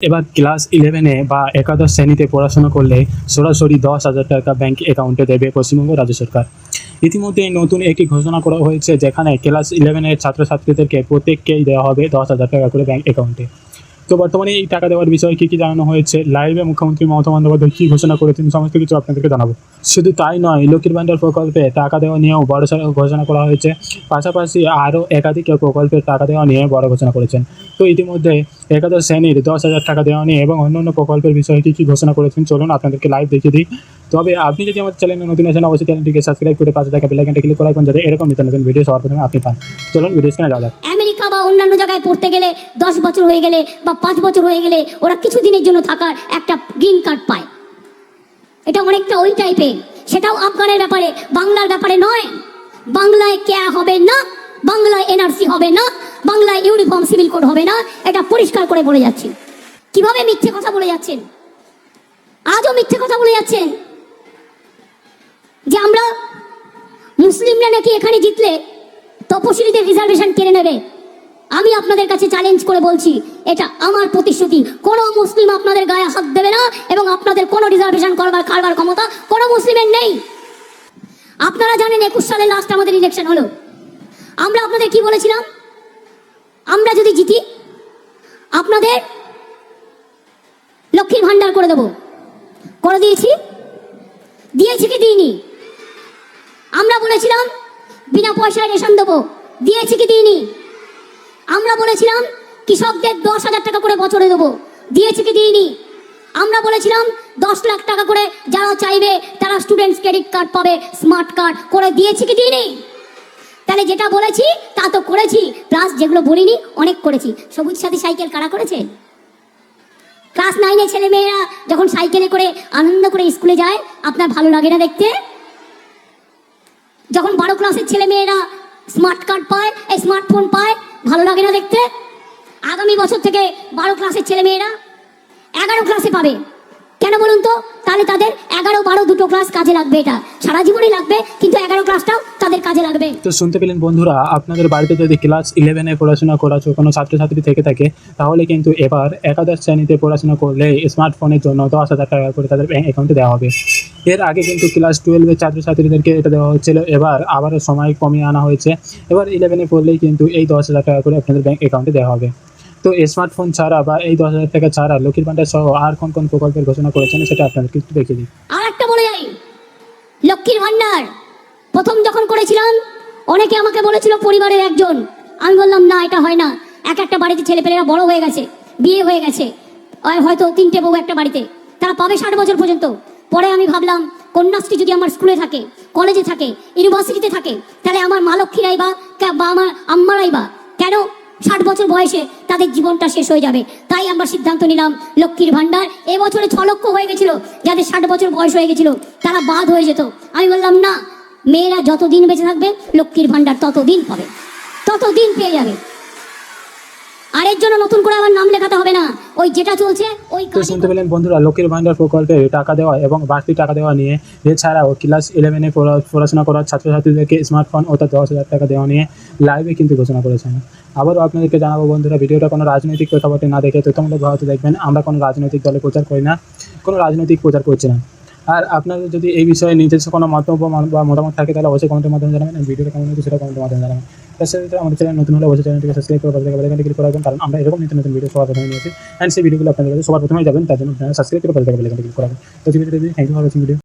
এবার ক্লাস ইলেভেনে বা একাদশ শ্রেণীতে পড়াশোনা করলে সরাসরি দশ হাজার টাকা ব্যাংক অ্যাকাউন্টে দেবে পশ্চিমবঙ্গ রাজ্য সরকার। ইতিমধ্যে নতুন একটি ঘোষণা করা হয়েছে যেখানে ক্লাস ইলেভেনের ছাত্রছাত্রীদেরকে প্রত্যেককেই দেওয়া হবে দশ হাজার টাকা করে ব্যাঙ্ক অ্যাকাউন্টে তো বর্তমানে এই টাকা দেওয়ার বিষয়ে কী কী জানানো হয়েছে? লাইভে মুখ্যমন্ত্রী মমতা বন্দ্যোপাধ্যায় কী ঘোষণা করেছেন? সমস্ত কিছু আপনাদেরকে জানাব। শুধু তাই নয়, লক্ষ্মীর ভাণ্ডার প্রকল্পে টাকা দেওয়া নিয়েও বড় সড় ঘোষণা করা হয়েছে। পাশাপাশি আরও একাধিক প্রকল্পের টাকা দেওয়া নিয়ে বড় ঘোষণা করেছেন। তো ইতিমধ্যে একাদশ শ্রেণির দশ হাজার টাকা দেওয়া নিয়ে এবং অন্যান্য প্রকল্পের বিষয়ে কী কী ঘোষণা করেছেন, চলুন আপনাদেরকে লাইভ দেখিয়ে দিই। তবে আপনি যদি আমাদের চ্যানেলে নতুন আছেন অবশ্যই চ্যানেলটিকে সাবস্ক্রাইব করে পাশে থাকা বেলাইকনটা ক্লিক করে যাতে এরকম নতুন ভিডিও সবার প্রথমে আপনি পান। চলুন ভিডিও স্ক্রিনে যাওয়া যাক। অন্যান্য জায়গায় পড়তে গেলে দশ বছর হয়ে গেলে বা পাঁচ বছর হয়ে গেলে ওরা কিছু দিনের জন্য থাকার একটা গ্রিন কার্ড পায়। এটা অনেকটা ওই টাইপের সেটাও আফগানের ব্যাপারে, বাংলার ব্যাপারে নয়। বাংলায় কেয়া হবে না, বাংলায় এনআরসি হবে না, বাংলায় ইউনিফর্ম সিভিল কোড হবে না। এটা পরিষ্কার করে বলে যাচ্ছি কীভাবে মিথ্যে কথা বলে যাচ্ছেন? আজও মিথ্যে কথা বলে যাচ্ছেন? যে আমরা মুসলিমরা নাকি এখানে জিতলে তপশিলীদের রিজার্ভেশন কেড়ে নেবে? আমি আপনাদের কাছে চ্যালেঞ্জ করে বলছি, এটা আমার প্রতিশ্রুতি। কোনো মুসলিম আপনাদের গায়ে হাত দেবে না এবং আপনাদের কোনো রিজার্ভেশন করবার, কারবার ক্ষমতা কোনো মুসলিমের নেই। আপনারা জানেন একুশ সালে লাস্ট আমাদের ইলেকশন হলো। আমরা আপনাদের কি বলেছিলাম? আমরা যদি জিতি, আপনাদের লক্ষ্মীর ভান্ডার করে দেবো। করে দিয়েছি দিয়েছি কি দিইনি? আমরা বলেছিলাম, বিনা পয়সায় রেশন দেবো। দিয়েছি কি দিইনি? আমরা বলেছিলাম, কৃষকদের দশ হাজার টাকা করে বছরে দেবো। দিয়েছি কি দিইনি? আমরা বলেছিলাম, দশ লাখ টাকা করে যারা চাইবে, তারা স্টুডেন্টস ক্রেডিট কার্ড পাবে স্মার্ট কার্ড করে দিয়েছি কি দিইনি? তাহলে যেটা বলেছি, তা তো করেছি। প্লাস যেগুলো বলিনি, অনেক করেছি। সবুজ সাথী সাইকেল কারা করেছে? ক্লাস নাইনে ছেলে মেয়েরা যখন সাইকেলে করে আনন্দ করে স্কুলে যায়, আপনার ভালো লাগে না দেখতে? যখন বারো ক্লাসের ছেলে মেয়েরা স্মার্ট কার্ড পায় স্মার্টফোন পায় ভালো লাগে না দেখতে? আগামী বছর থেকে বারো ক্লাসের ছেলে মেয়েরা এগারো ক্লাসে পাবে। কেন বলুন তো? তাহলে তাদের এগারো বারো দুটো ক্লাস কাজে লাগবে এটা। সারা জীবনই লাগবে, কিন্তু এগারো ক্লাসটাও তাদের কাজে লাগবে। তো শুনতে পেলেন বন্ধুরা, আপনাদের বাড়িতে যদি ক্লাস ইলেভেনে পড়াশোনা করাছো কোনো ছাত্রছাত্রী থেকে থাকে, তাহলে কিন্তু এবার একাদশ শ্রেণীতে পড়াশোনা করলে স্মার্টফোনের জন্য দশ হাজার টাকা করে তাদের ব্যাঙ্ক অ্যাকাউন্টে দেওয়া হবে। এর আগে কিন্তু ক্লাস টুয়েলভের ছাত্রছাত্রীদেরকে এটা দেওয়া হচ্ছিল। এবার আবারও সময় কমিয়ে আনা হয়েছে। এবার ইলেভেনে পড়লেই কিন্তু এই দশ হাজার টাকা করে আপনাদের ব্যাংক অ্যাকাউন্টে দেওয়া হবে। তো স্মার্টফোন ছাড়া বা এই দশ হাজার টাকা ছাড়া লক্ষ্মীর ভান্ডার সহ আর কোন কোন প্রকল্পের ঘোষণা করেছেন সেটা আপনাদেরকে একটু দেখিয়ে দিই। আর একটা বলে যাই। লক্ষ্মীর ভান্ডার প্রথম যখন করেছিলাম, অনেকে আমাকে বলেছিল পরিবারের একজন। আমি বললাম, না, এটা হয় না। এক একটা বাড়িতে ছেলেপেলেরা বড় হয়ে গেছে, বিয়ে হয়ে গেছে। হয়- হয়তো তিনটে বউ একটা বাড়িতে। তারা পাবে ষাট বছর পর্যন্ত। পরে আমি ভাবলাম, কন্যাশ্রী যদি আমার স্কুলে থাকে, কলেজে থাকে, ইউনিভার্সিটিতে থাকে, তাহলে আমার মা লক্ষ্মীরাই বা বা আমার আম্মারাই বা কেন ষাট বছর বয়সে তাদের জীবনটা শেষ হয়ে যাবে? তাই আমরা সিদ্ধান্ত নিলাম, লক্ষ্মীর ভান্ডার এবছরে ছ লক্ষ হয়ে গেছিল, যাদের ষাট বছর বয়স হয়ে গেছিল, তারা বাদ হয়ে যেত। আমি বললাম, না, মেয়েরা যতদিন বেঁচে থাকবে, লক্ষ্মীর ভান্ডার ততদিন পাবে ততদিন পেয়ে যাবে। আর এর জন্য নতুন করে আবার নাম লেখাতে হবে না। ওই যেটা চলছে ওই তো শুনতে পেলেন বন্ধুরা লক্ষ্মীর ভাণ্ডার প্রকল্পে টাকা দেওয়া এবং বাড়তি টাকা দেওয়া নিয়ে এছাড়াও ক্লাস ইলেভেনে পড়াশোনা করার ছাত্রছাত্রীদেরকে স্মার্টফোন ও তার দশ হাজার টাকা দেওয়া নিয়ে লাইভে কিন্তু ঘোষণা করেছেন। আবারও আপনাদেরকে জানাব বন্ধুরা ভিডিওটা কোনো রাজনৈতিক প্রেক্ষাপটে না দেখে তথ্যমূলক ভারতে দেখবেন। আমরা কোনো রাজনৈতিক দলে প্রচার করি না কোনো রাজনৈতিক প্রচার করছি না। আর আপনাদের যদি এই বিষয়ে নিজস্ব কোনো মন্তব্য বা- মতামত থাকে, তাহলে অবশ্যই কমেন্টের মাধ্যমে জানাবেন ভিডিওটা কেমন হয়েছে সেটা কমেন্টের মাধ্যমে জানাবেন। সাথে আমাদের চ্যানেল নতুন হলে অবশ্যই চ্যানেলটিকে সাবস্ক্রাইব করে পাশে বেলাইকনটি ক্লিক করে কারণ আমরা এরকম নিত্য নতুন ভিডিও সবার প্রথমে নিয়েছি অ্যান্ড সেই ভিডিওগুলো আপনাদের সবার প্রথমেই যাবেন, তার জন্য সাবস্ক্রাইব করে পাশে বেলাইকনটি ক্লিক করে তো thank you for watching video